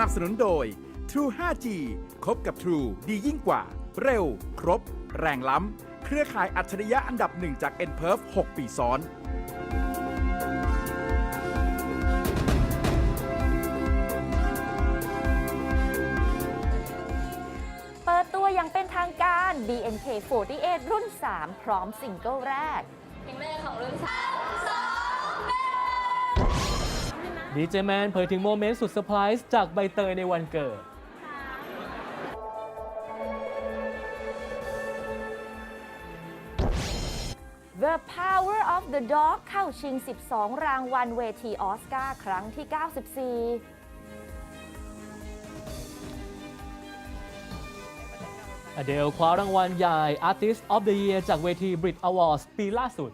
นับสนุนโดย True 5G คบกับ True ดียิ่งกว่า เร็ว ครบ แรงล้ำ เครือข่ายอัจฉริยะอันดับหนึ่งจาก n p e r f 6 ปีซ้อน เปิดตัวอย่างเป็นทางการ BNK48 รุ่น 3 พร้อมซิงเกิลแรก เพลงแรกของรุ่นสาม ดีเจแมนเผยถึงโมเมนต์สุดเซอร์ไพรส์จากใบเตยในวันเกิด The Power of the Dog เข้าชิง 12 รางวัลเวทีออสการ์ครั้งที่ 94อเดลคว้ารางวัลใหญ่ Artist of the Year จากเวที Brit Awards ปีล่าสุด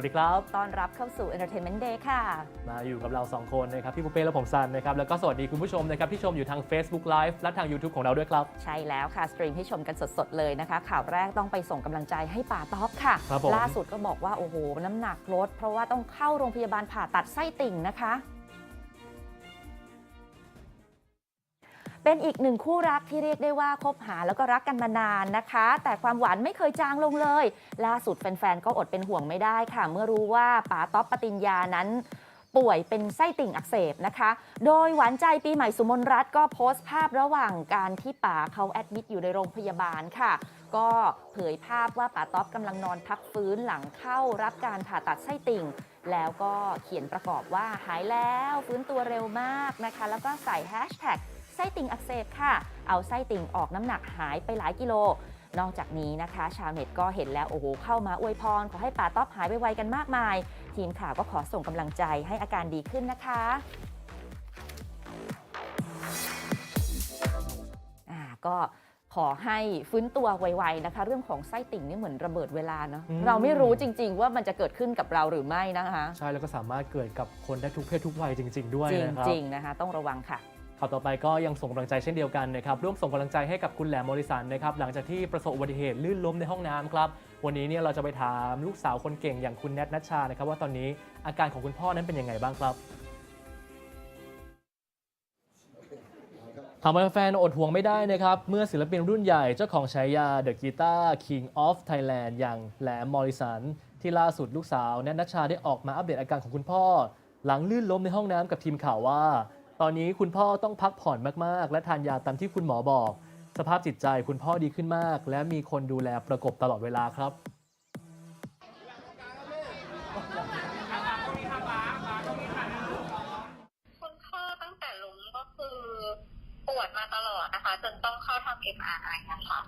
วัสดีครับ ต้อนรับเข้าสู่ Entertainment Day ค่ะ มาอยู่กับเรา 2 คนนะครับ พี่ปุเป้และผมซันนะครับ แล้วก็สวัสดีคุณผู้ชมนะครับ ที่ชมอยู่ทาง Facebook Live และทาง YouTube ของเราด้วยครับ ใช่แล้วค่ะ สตรีมให้ชมกันสดๆ เลยนะคะ ข่าวแรกต้องไปส่งกำลังใจให้ป่าท็อปค่ะ ครับผม ล่าสุดก็บอกว่า โอ้โห น้ำหนักลด เพราะว่าต้องเข้าโรงพยาบาลผ่าตัดไส้ติ่งนะคะ เป็นอีกหนึ่งคู่รักที่เรียกได้ว่าคบหาแล้วก็รักกันมานานนะคะ แต่ความหวานไม่เคยจางลงเลย ล่าสุดแฟนๆก็อดเป็นห่วงไม่ได้ค่ะ เมื่อรู้ว่าป๋าต๊อปปติญญานั้นป่วยเป็นไส้ติ่งอักเสบนะคะ โดยหวานใจปีใหม่สุมนรัตน์ก็โพสต์ภาพระหว่างการที่ป๋าเขาแอดมิดอยู่ในโรงพยาบาลค่ะ ก็เผยภาพว่าป๋าต๊อปกำลังนอนพักฟื้นหลังเข้ารับการผ่าตัดไส้ติ่ง แล้วก็เขียนประกอบว่าหายแล้วฟื้นตัวเร็วมากนะคะ แล้วก็ใส่แฮชแท็กไส้ติ่งอักเสบค่ะ เอาไส้ติ่งออกน้ำหนักหายไปหลายกิโล นอกจากนี้นะคะ ชาวเน็ตก็เห็นแล้ว โอ้โห เข้ามาอวยพร ขอให้ป๋าต๊อบหายไวๆกันมากมาย ทีมข่าวก็ขอส่งกำลังใจให้อาการดีขึ้นนะคะอ่าก็ ขอให้ฟื้นตัวไวๆนะคะ เรื่องของไส้ติ่งนี่เหมือนระเบิดเวลาเนาะอืม เราไม่รู้จริง ๆ ว่ามันจะเกิดขึ้นกับเราหรือไม่นะคะใช่แล้วก็สามารถเกิดกับคนได้ทุกเพศทุกวัยจริง ๆ ด้วยจนะครับ ริงๆนะคะ ต้องระวังค่ะ ข่าวต่อไปก็ยังส่งกำลังใจเช่นเดียวกันนะครับร่วมส่งกำลังใจให้กับคุณแหลมมอริสันนะครับหลังจากที่ประสบอุบัติเหตุลื่นล้มในห้องน้ำครับวันนี้เนี่ยเราจะไปถามลูกสาวคนเก่งอย่างคุณแนทนัชชานะครับว่าตอนนี้อาการของคุณพ่อนั้นเป็นยังไงบ้างครับ ทำให้แฟนอดห่วงไม่ได้นะครับ เมื่อศิลปินรุ่นใหญ่เจ้าของฉายา The Guitar King of Thailand อย่างแหลมมอริสัน ที่ล่าสุดลูกสาวแนทนัชชาได้ออกมาอัปเดตอาการของคุณพ่อ หลังลื่นล้มในห้องน้ำกับทีมข่าวว่า ตอนนี้คุณพ่อต้องพักผ่อนมากๆ และทานยาตามที่คุณหมอบอก สภาพจิตใจคุณพ่อดีขึ้นมาก และมีคนดูแลประกบตลอดเวลาครับ คุณพ่อตั้งแต่ล้มก็คือปวดมาตลอดนะคะ จนต้องเข้าทำ MRI นะคะ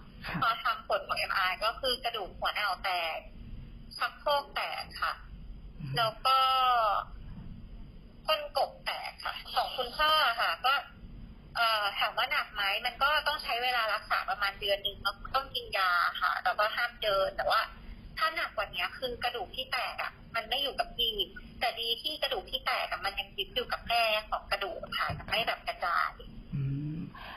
พอทำผลของ MRI ก็คือกระดูกหัวแนวแตกชักโครกแตกค่ะ แล้วก็ก้นกบแตกค่ะ ของคุณพ่อค่ะ ก็เอ่อถามว่าหนักไหมมันก็ต้องใช้เวลารักษาประมาณเดือนหนึ่งแล้วต้องกินยาค่ะแล้วก็ห้ามเดินแต่ว่า ถ้าหนักกว่านี้คือกระดูกที่แตกอะ มันไม่อยู่กับที่แต่ดีที่กระดูกที่แตกอะมันยังยึดอยู่กับแม่ของกระดูกค่ะมันไม่แบบกระจายอื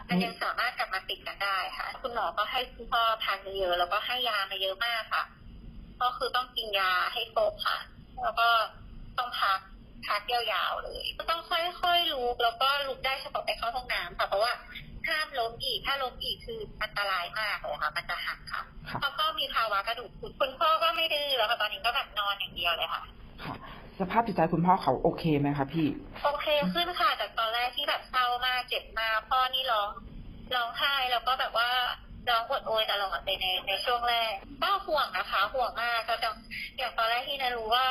มมันยังสามารถกลับมาติดกันได้ค่ะ คุณหมอก็ให้คุณพ่อทานเยอะๆแล้วก็ให้ยามาเยอะมากค่ะ ก็คือต้องกินยาให้ครบค่ะ แล้วก็ต้องพักพักยาวๆเลย ก็ต้องค่อยๆลุกแล้วก็ลุกได้เฉพาะไปเข้าห้องน้ำค่ะ เพราะว่าห้ามล้มอีก ถ้าล้มอีกคืออันตรายมากเลยค่ะ มันจะหักค่ะค่ะแล้วก็มีภาวะกระดูกพรุดคุณพ่อก็ไม่ดื้อแล้วค่ะตอนนี้ก็แบบนอนอย่างเดียวเลยค่ะค่ะสภาพจิตใจคุณพ่อเขาโอเคไหมคะพี่ โอเคขึ้นค่ะจากตอนแรก ที่แบบเศร้ามากเจ็บมากพ่อนี่ร้องร้องไห้แล้วก็แบบว่าร้องอดโอยตลอดไปในในช่วงแรกก็ห่วงนะคะ ห่วงมากก็จะอย่างตอนแรกที่นารู้ว่า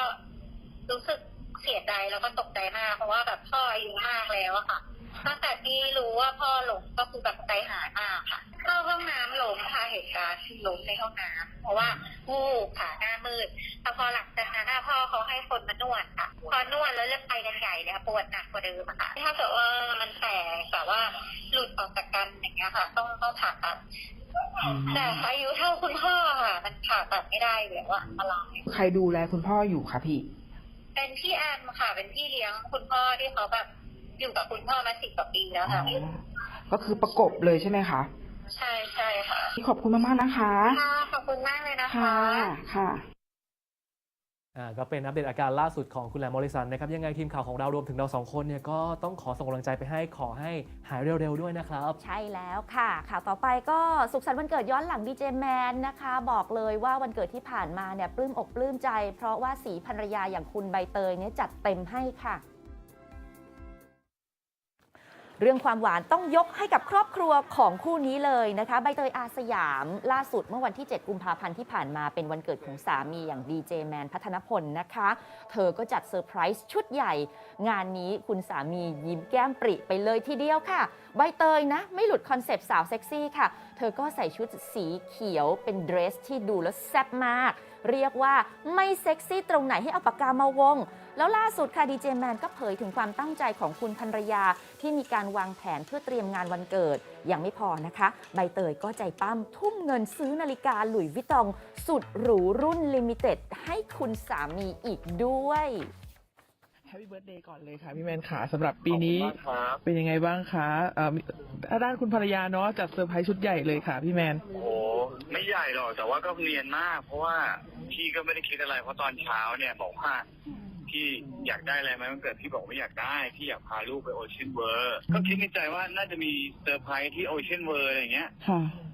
รู้สึกเสียใจแล้วก็ตกใจมากเพราะว่าแบบพ่ออายุมากแล้วอะค่ะ ตั้งแต่ที่รู้ว่าพ่อหลงก็คือแบบใจหายมากค่ะ เข้าห้องน้ำล้มค่ะเหตุการณ์ที่ล้มในห้องน้ำเพราะว่าวูบขาหน้ามืดแต่พอหลังจากนั้นอะพ่อเขาให้คนมานวดค่ะ พอนวดแล้วเริ่มไปกันใหญ่เลยค่ะปวดหนักกว่าเดิมอะค่ะถ้าเกิดว่ามันแตกแบบว่าหลุดออกจากกันอย่างเงี้ยค่ะ ต้องต้องผ่าตัดอืมแต่อายุเท่าคุณพ่อค่ะ มันผ่าตัดไม่ได้เลยว่าอะไรใครดูแลคุณพ่ออยู่คะพี่ เป็นพี่แอมค่ะ เป็นพี่เลี้ยงคุณพ่อที่เขาแบบ อยู่กับคุณพ่อมาสิบกว่าปีแล้วอ๋ค่ะอก็คือประกบเลยใช่ไหมคะ ใช่ใช่ค่ะ ขอบคุณมากๆนะคะ ค่ะ ขอบคุณมากเลยนะคะ ค่ะค่ะอ่าก็เป็นอัปเดตอาการล่าสุดของคุณแหลมมอริสันนะครับยังไงทีมข่าวของเรารวมถึงเราสองคนเนี่ยก็ต้องขอส่งกำลังใจไปให้ขอให้หายเร็วๆด้วยนะครับ ใช่แล้วค่ะ ข่าวต่อไปก็สุขสันต์วันเกิดย้อนหลังดีเจแมนนะคะ บอกเลยว่าวันเกิดที่ผ่านมาเนี่ยปลื้มอกปลื้มใจ เพราะว่าสีภรรยาอย่างคุณใบเตยเนี่ยจัดเต็มให้ค่ะเรื่องความหวานต้องยกให้กับครอบครัวของคู่นี้เลยนะคะ ใบเตยอาสยาม ล่าสุดเมื่อวันที่ 7 กุมภาพันธ์ที่ผ่านมาเป็นวันเกิดของสามีอย่างดีเจแมนพัฒนพลนะคะ เธอก็จัดเซอร์ไพรส์ชุดใหญ่ งานนี้คุณสามียิ้มแก้มปริไปเลยทีเดียวค่ะ ใบเตยนะ ไม่หลุดคอนเซปต์สาวเซ็กซี่ค่ะ เธอก็ใส่ชุดสีเขียวเป็นเดรสที่ดูแล้วแซ่บมาก เรียกว่าไม่เซ็กซี่ตรงไหนให้เอาปากกามาวง แล้วล่าสุดค่ะดีเจแมนก็เผยถึงความตั้งใจของคุณภรรยา ที่มีการวางแผนเพื่อเตรียมงานวันเกิด ยังไม่พอนะคะ ใบเตยก็ใจปั้มทุ่มเงินซื้อนาฬิกาหลุยส์วิตอง สุดหรูรุ่นลิมิเต็ดให้คุณสามีอีกด้วย แฮปปี้เบิร์ดเดย์ก่อนเลยค่ะพี่แมนขาสำหรับปีนี้ขอบคุณมากครับเป็นยังไงบ้างคะเอ่อมีด้านคุณภรรยาเนาะจัดเซอร์ไพรส์ชุดใหญ่เลยค่ะพี่แมน โอ้โหไม่ใหญ่หรอกแต่ว่าก็เนียนมาก เพราะว่าพี่ก็ไม่ได้คิดอะไรเพราะตอนเช้าเนี่ยบอกว่าพี่อยากได้อะไรไหมมันเกิดพี่บอกไม่อยากได้พี่อยากพาลูกไปโอเชียนเวิร์ก็คิดในใจว่าน่าจะมีเซอร์ไพรส์ที่โอเชียนเวิร์อะไรอย่างเงี้ยค่ะ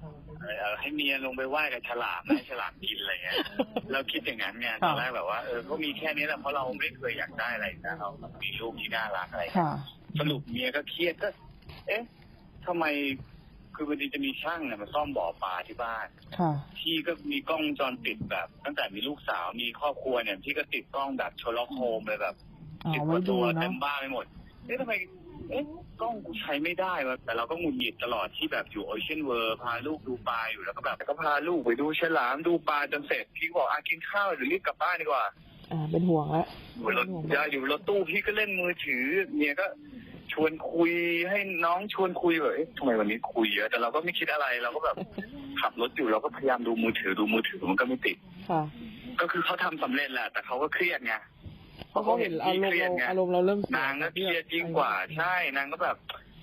เออ ให้เมียลงไปไหว้กับฉลามให้ฉลามกินอะไรเงี้ยเราคิดอย่างนั้นไงตอนแรกแบบว่าเออก็มีแค่นี้แหละเพราะเราไม่เคยอยากได้อะไรนะเรามีลูกที่น่ารักอะไรเงี้ยค่ะสรุปเมียก็เครียดก็ เอ๊ะทำไมคือพอดีจะมีช่างเนี่ยมาซ่อมบ่อปลาที่บ้านค่ะพี่ก็มีกล้องวงจรปิดแบบ ตั้งแต่มีลูกสาวมีครอบครัวเนี่ยพี่ก็ติดกล้องแบบโชล็อกโฮมเลยแบบอ๋อสิบกไว้ว่าดูตัวเนอะเต็มบ้านไปหมดเอ๊ะทำไม เอ๊ะกล้องกูใช้ไม่ได้วะแต่เราก็หงุดหงิดตลอดที่แบบอยู่โอเชียนเวิร์พาลูกดูปลาอยู่แล้วก็แบบก็พาลูกไปดูฉลามดูปลาจนเสร็จพี่ก็บอกอากินข้าวหรือรีบกลับบ้านดีกว่าอ่าเป็นห่วงแล้วอยู่รถยายอยู่รถตู้พี่ก็เล่นมือถือเมียก็ชวนคุยให้น้องชวนคุยแบบเอ๊ะทำไมวันนี้คุยเยอะแต่เราก็ไม่คิดอะไรเราก็แบบขับรถอยู่เราก็พยายามดูมือถือดูมือถือมันก็ไม่ติดค่ะก็คือเขาทำสำเร็จแหละแต่เขาก็เครียดไง เพราะเขาเห็นอารมณ์เราอารมณ์เราเริ่มเสียนางก็เครียดยิ่งกว่า ใช่นางก็แบบ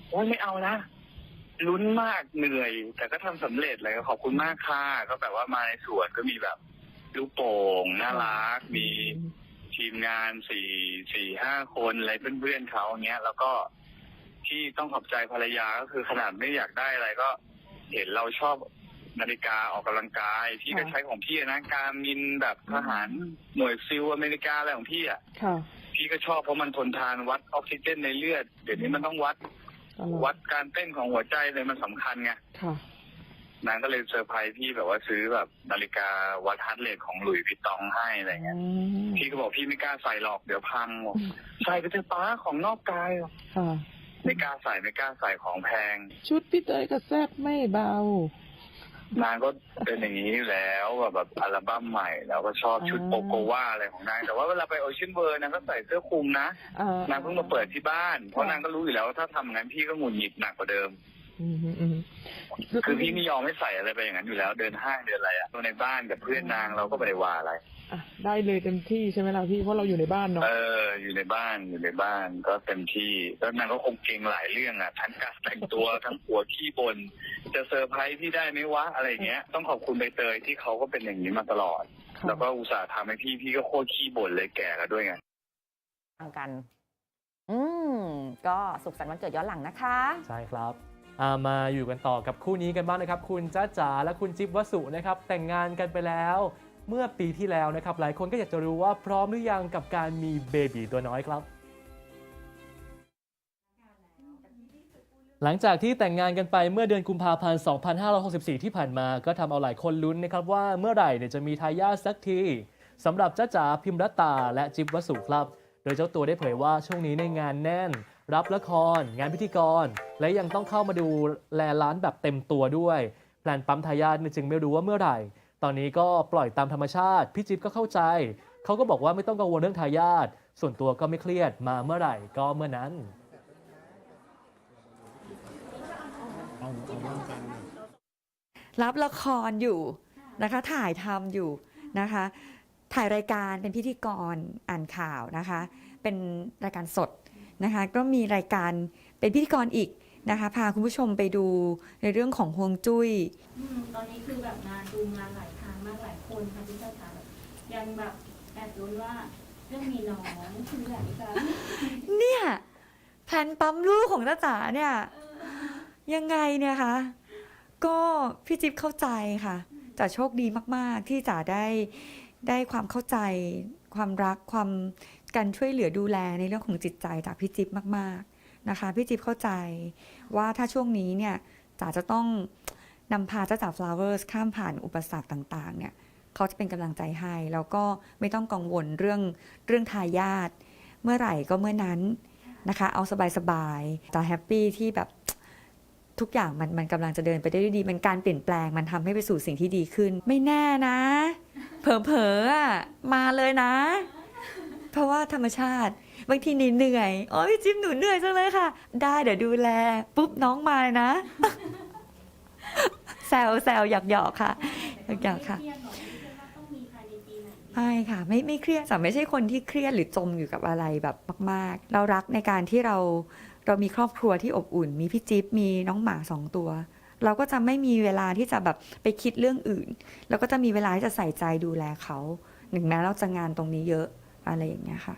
โอ้ยไม่เอานะลุ้นมากเหนื่อย แต่ก็ทำสำเร็จเลยขอบคุณมากค่ะก็แบบว่ามาในสวนก็มีแบบลูกโป่งน่ารักมีทีมงานสี่สี่ห้าคนอะไรเพื่อนๆเขาอย่างเงี้ย แล้วก็ที่ต้องขอบใจภรรยาก็คือขนาดไม่อยากได้อะไรก็ เห็นเราชอบ นาฬิกาออกกำลังกาย พี่ก็ใช้ของพี่นะการมินแบบทหารหน่วยซิลอเมริกาอะไรของพี่อะค่ะพี่ก็ชอบเพราะมันทนทานวัดออกซิเจนในเลือด เดี๋ยวนี้มันต้องวัดตลอวัดดการเต้นของหัวใจเลยมันสำคัญไงค่ะนางก็เลยเซอร์ไพรส์พี่แบบว่าซื้อแบบนาฬิกาวัดฮาร์ดเรทของหลุยส์วิตตองให้อะไรเงี้ยอืมพี่ก็บอกพี่ไม่กล้าใส่หรอกเดี๋ยวพังบอกใส่ไปเถอะป้าของนอกกายค่ะไม่กล้าใส่ไม่กล้าใส่ของแพง ชุดพี่เตยก็แซ่บไม่เบา นางก็เป็นอย่างนี้อยู่แล้วแบบแบบอัลบั้มใหม่แล้วก็ชอบชุดอ่าโปโกวาอะไรของนางแต่ว่าเวลาไปโอเชียนเวิร์นางก็ใส่เสื้อคลุมนะอ่านางเพิ่งมาเปิดที่บ้านเพราะนางก็รู้อยู่แล้วว่าถ้าทำงั้นพี่ก็หงุดหงิดหนักกว่าเดิมอืมอืม คือพี่ไม่ยอมไม่ใส่อะไรไปอย่างนั้นอยู่แล้ว เดินห้างเดินอะไรอะตัวในบ้านกับเพื่อนนางเราก็ไม่ได้ว่าอะไรอะได้เลยเต็มที่ใช่ไหมล่ะพี่เพราะเราอยู่ในบ้านเนาะเอออยู่ในบ้านอยู่ในบ้านก็เต็มที่แล้วนางก็คงเก่งหลายเรื่องอะทั้งการแต่งตัวทั้งหัวขี้บน จะเซอร์ไพรส์พี่ได้ไหมวะอะไรอย่างเงี้ย ต้องขอบคุณใบเตยที่เขาก็เป็นอย่างนี้มาตลอดค่ะแล้วก็อุตส่าห์ทำให้พี่พี่ก็โคตรขี้บ่นเลยแก่แล้วด้วยไงฟังกัน อืมก็สุขสันต์วันเกิดย้อนหลังนะคะ ใช่ครับอ่ามาอยู่กันต่อกับคู่นี้กันบ้างนะครับ คุณจ้าจ๋าและคุณจิ๊บวสุนะครับ แต่งงานกันไปแล้ว เมื่อปีที่แล้วนะครับ หลายคนก็อยากจะรู้ว่าพร้อมหรือยังกับการมีเบบีตัวน้อยครับ หลังจากที่แต่งงานกันไปเมื่อเดือนกุมภาพันธ์ 2564 ที่ผ่านมา ก็ทำเอาหลายคนลุ้นนะครับว่าเมื่อไหร่เนี่ยจะมีทายาทสักทีสำหรับจ้าจ๋าพิมรัตตาและจิ๊บวสุครับ โดยเจ้าตัวได้เผยว่าช่วงนี้ในงานแน่น รับละคร งานพิธีกร และยังต้องเข้ามาดูแลร้านแบบเต็มตัวด้วย แพลนปั๊มทายาทเนี่จึงไม่รู้ว่าเมื่อไหร่ ตอนนี้ก็ปล่อยตามธรรมชาติ พี่จิ๊บก็เข้าใจ เขาก็บอกว่าไม่ต้องกังวลเรื่องทายาทส่วนตัวก็ไม่เครียดมาเมื่อไหร่ก็เมื่อนั้นรับละครอยู่นะคะ ถ่ายทำอยู่นะคะ ถ่ายรายการเป็นพิธีกรอ่านข่าวนะคะ เป็นรายการสด นะคะ ก็มีรายการเป็นพิธีกรอีกนะคะ พาคุณผู้ชมไปดูในเรื่องของฮวงจุ้ย อืมตอนนี้คือแบบงานดูงานหลายทางมากหลายคนค่ะพี่เจ้าค่ะยังแบบแอบรู้นว่าเรื่องมีน้องคือแบบจะเนี่ยแผนปั๊มลูกของจ้าจ๋าเนี่ย ยังไงเนี่ยคะ ก็พี่จิ๊บเข้าใจค่ะจ๋าโชคดีมาก ๆ ที่จ๋าได้ได้ความเข้าใจ ความรักความ การช่วยเหลือดูแลในเรื่องของจิตใจจากพี่จิ๊บมาก ๆนะคะ พี่จิ๊บเข้าใจว่าถ้าช่วงนี้เนี่ยจ๋าจะต้องนำพาเจ้าจ๋า flowers ข้ามผ่านอุปสรรคต่างๆ เนี่ยเขาจะเป็นกำลังใจให้ แล้วก็ไม่ต้องกังวลเรื่องเรื่องทายาทเมื่อไหร่ก็เมื่อนั้นนะคะ เอาสบายๆจะแฮปปี้ที่แบบทุกอย่างมันมันกำลังจะเดินไปได้ด้วยดี มันการเปลี่ยนแปลงมันทำให้ไปสู่สิ่งที่ดีขึ้น ไม่แน่นะ เผลอๆมาเลยนะ เพราะว่าธรรมชาติ บางทีนี่เหนื่อยโอ้ยจิ๊บหนูเหนื่อยจังเลยค่ะ ได้เดี๋ยวดูแล ปุ๊บน้องมาเลยนะ แซวแซวหยอกหยอกๆค่ะหยอกๆค่ะเครียดหรอกที่ว่าต้องมีภายในปีไหนไม่ค่ะไม่ไม่เครียดจ๋าไม่ใช่คนที่เครียดหรือจมอยู่กับอะไรแบบมาก ๆ เรารักในการที่เราเรามีครอบครัวที่อบอุ่น มีพี่จิ๊บมีน้องหมาสองตัว เราก็จะไม่มีเวลาที่จะแบบไปคิดเรื่องอื่นเราก็จะมีเวลาที่จะใส่ใจดูแลเขาหนึ่งแม้เราจะงานตรงนี้เยอะ อะไรอย่างเงี้ยค่ะ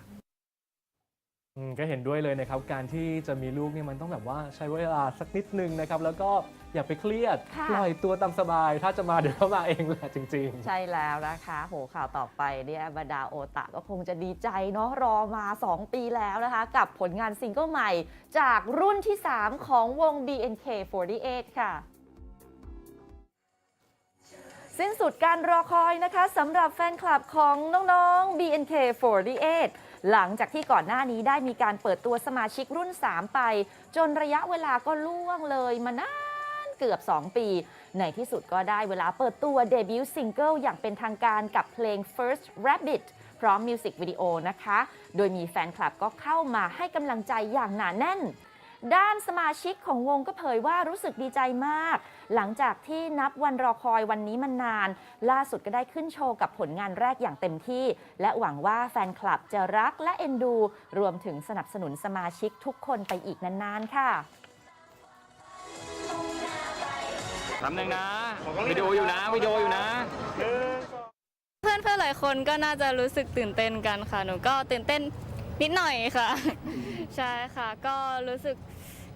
อืมก็เห็นด้วยเลยนะครับ การที่จะมีลูกเนี่ยมันต้องแบบว่าใช้เวลาสักนิดนึงนะครับ แล้วก็อย่าไปเครียดค่ะ ปล่อยตัวตามสบาย ถ้าจะมาเดี๋ยวก็มาเองแหละจริง ๆ ใช่แล้วนะคะ โหข่าวต่อไปเนี่ยบรรดาโอตะก็คงจะดีใจเนาะรอมา 2 ปีแล้วนะคะ กับผลงานซิงเกิลใหม่ จากรุ่นที่ 3 ของวง BNK48 ค่ะ สิ้นสุดการรอคอยนะคะสำหรับแฟนคลับของน้องๆ BNK48 หลังจากที่ก่อนหน้านี้ได้มีการเปิดตัวสมาชิกรุ่น 3 ไป จนระยะเวลาก็ล่วงเลยมานานเกือบ 2 ปี ในที่สุดก็ได้เวลาเปิดตัวเดบิวต์ซิงเกิลอย่างเป็นทางการกับเพลง First Rabbit พร้อมมิวสิกวิดีโอนะคะ โดยมีแฟนคลับก็เข้ามาให้กำลังใจอย่างหนาแน่น ด้านสมาชิกของวงก็เผยว่ารู้สึกดีใจมาก หลังจากที่นับวันรอคอยวันนี้มานาน ล่าสุดก็ได้ขึ้นโชว์กับผลงานแรกอย่างเต็มที่ และหวังว่าแฟนคลับจะรักและเอ็นดู รวมถึงสนับสนุนสมาชิกทุกคนไปอีกนานๆ ค่ะลำหนึ่งนะวิดีโออยู่นะวิดีโออยู่นะเพื่อนเพื่อนๆหลายคนก็น่าจะรู้สึกตื่นเต้นกันค่ะ หนูก็ตื่นเต้น นิดหน่อยค่ะ ใช่ค่ะ ก็รู้สึก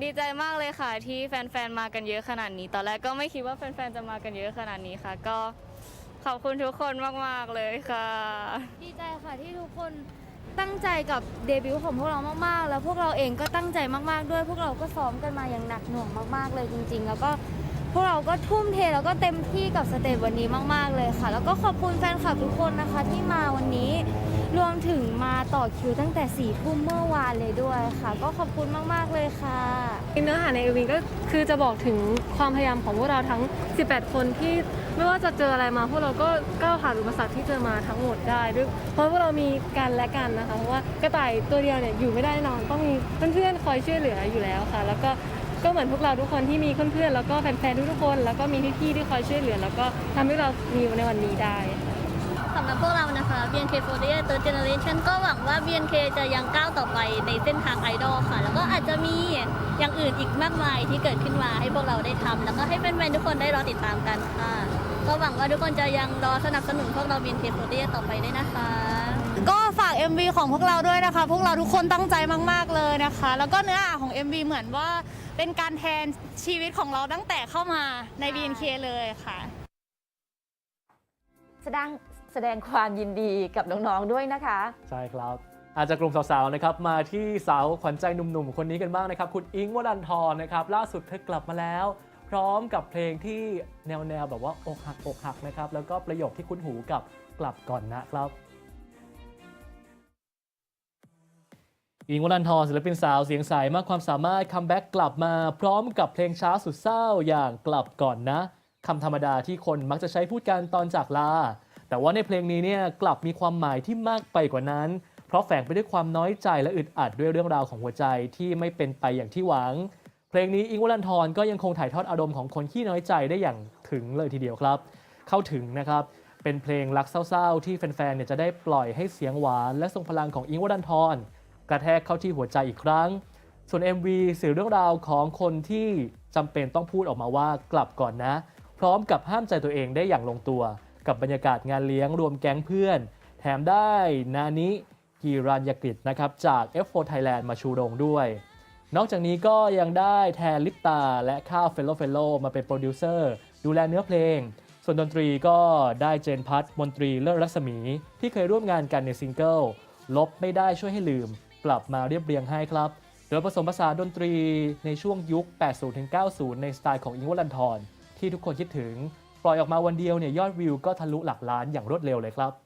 ดีใจมากเลยค่ะ ที่แฟนๆมากันเยอะขนาดนี้ ตอนแรกก็ไม่คิดว่าแฟนๆจะมากันเยอะขนาดนี้ค่ะ ก็ขอบคุณทุกคนมากๆเลยค่ะ ดีใจค่ะที่ทุกคนตั้งใจกับเดบิวต์ของพวกเรามากๆ แล้วพวกเราเองก็ตั้งใจมากๆ ด้วย พวกเราก็ซ้อมกันมาอย่างหนักหน่วงมากๆ เลยจริง ๆ แล้วก็พวกเราก็ทุ่มเทแล้วก็เต็มที่กับสเตจวันนี้มาก ๆ เลยค่ะ แล้วก็ขอบคุณแฟนคลับทุกคนนะคะที่มาวันนี้ รวมถึงมาต่อคิวตั้งแต่4ี่ทุ่มเมื่อวานเลยด้วยค่ะ ก็ขอบคุณมาก ๆ เลยค่ะ เนื้อหาในเอวีก็คือจะบอกถึงความพยายามของพวกเราทั้ง 18 คนที่ไม่ว่าจะเจออะไรมาพวกเราก็ก้าวผ่านอุปสรรคที่เจอมาทั้งหมดได้ด้วยเพราะพวกเรามีกันและกันนะคะเพราะว่ากระต่ายตัวเดียวเนี่ยอยู่ไม่ได้แน่นอนต้องมีเพื่อนๆคอยช่วยเหลืออยู่แล้วค่ะ แล้วก็ก็เหมือนพวกเราทุกคนที่มีเพื่อนๆแล้วก็แฟนๆทุกๆคน แล้วก็มีพี่ๆที่คอยช่วยเหลือ แล้วก็ทำให้เรามีในวันนี้ได้ สำหรับพวกเรานะคะ BNK48 Third Generation ก็หวังว่า BNK จะยังก้าวต่อไปในเส้นทางไอดอลค่ะ แล้วก็อาจจะมีอย่างอื่นอีกมากมายที่เกิดขึ้นมาให้พวกเราได้ทำแล้วก็ให้แฟนๆทุกคนได้รอติดตามกันค่ะ ก็หวังว่าทุกคนจะยังรอสนับสนุนพวกเรา BNK48 ต่อไปด้วยนะคะ ก็ฝาก MV ของพวกเราด้วยนะคะ พวกเราทุกคนตั้งใจมาก ๆเลยนะคะ แล้วก็เนื้อหาของ MV เหมือนว่าเป็นการแทนชีวิตของเราตั้งแต่เข้ามาใน BNK เลยค่ะ แสดง แสดงความยินดีกับน้องๆด้วยนะคะ ใช่ครับ อาจจะกลุ่มสาวๆนะครับมาที่สาวขวัญใจหนุ่มๆคนนี้กันบ้างนะครับ คุณอิงค์วรันทรนะครับล่าสุดเธอกลับมาแล้ว พร้อมกับเพลงที่แนวๆแบบว่าอกหักอกหักนะครับแล้วก็ประโยคที่คุ้นหูกับกลับก่อนนะครับ อิงค์วรันทรศิลปินสาวเสียงใสมากความสามารถคัมแบ็กกลับมา พร้อมกับเพลงช้าสุดเศร้าอย่างกลับก่อนนะคำธรรมดาที่คนมักจะใช้พูดกันตอนจากลา แต่ว่าในเพลงนี้เนี่ยกลับมีความหมายที่มากไปกว่านั้น เพราะแฝงไปด้วยความน้อยใจและอึดอัดด้วยเรื่องราวของหัวใจที่ไม่เป็นไปอย่างที่หวัง เพลงนี้อิงค์วรันทรก็ยังคงถ่ายทอดอารมณ์ของคนขี้น้อยใจได้อย่างถึงเลยทีเดียวครับ เข้าถึงนะครับเป็นเพลงรักเศร้าๆ ที่แฟนๆเนี่ยจะได้ปล่อยให้เสียงหวานและทรงพลังของอิงค์วรันทรกระแทกเข้าที่หัวใจอีกครั้ง ส่วน MV สื่อเรื่องราวของคนที่จำเป็นต้องพูดออกมาว่ากลับก่อนนะ พร้อมกับห้ามใจตัวเองได้อย่างลงตัว กับบรรยากาศงานเลี้ยงรวมแก๊งเพื่อน แถมได้นานิกีรัญยกฤษนะครับจาก F4 Thailand มาชูโรงด้วย นอกจากนี้ก็ยังได้แทนลิปตาและข้าวเฟลโลเฟลโลมาเป็นโปรดิวเซอร์ดูแลเนื้อเพลง ส่วนดนตรีก็ได้เจนพัทมนตรีเลิศรัศมี ที่เคยร่วมงานกันในซิงเกิลลบไม่ได้ช่วยให้ลืม กลับมาเรียบเรียงให้ครับ โดยผสมผสานดนตรีในช่วงยุค 80-90 ในสไตล์ของอิงค์วลันทรที่ทุกคนคิดถึง ปล่อยออกมาวันเดียวเนี่ยยอดวิวก็ทะลุหลักล้านอย่างรวดเร็วเลยครับ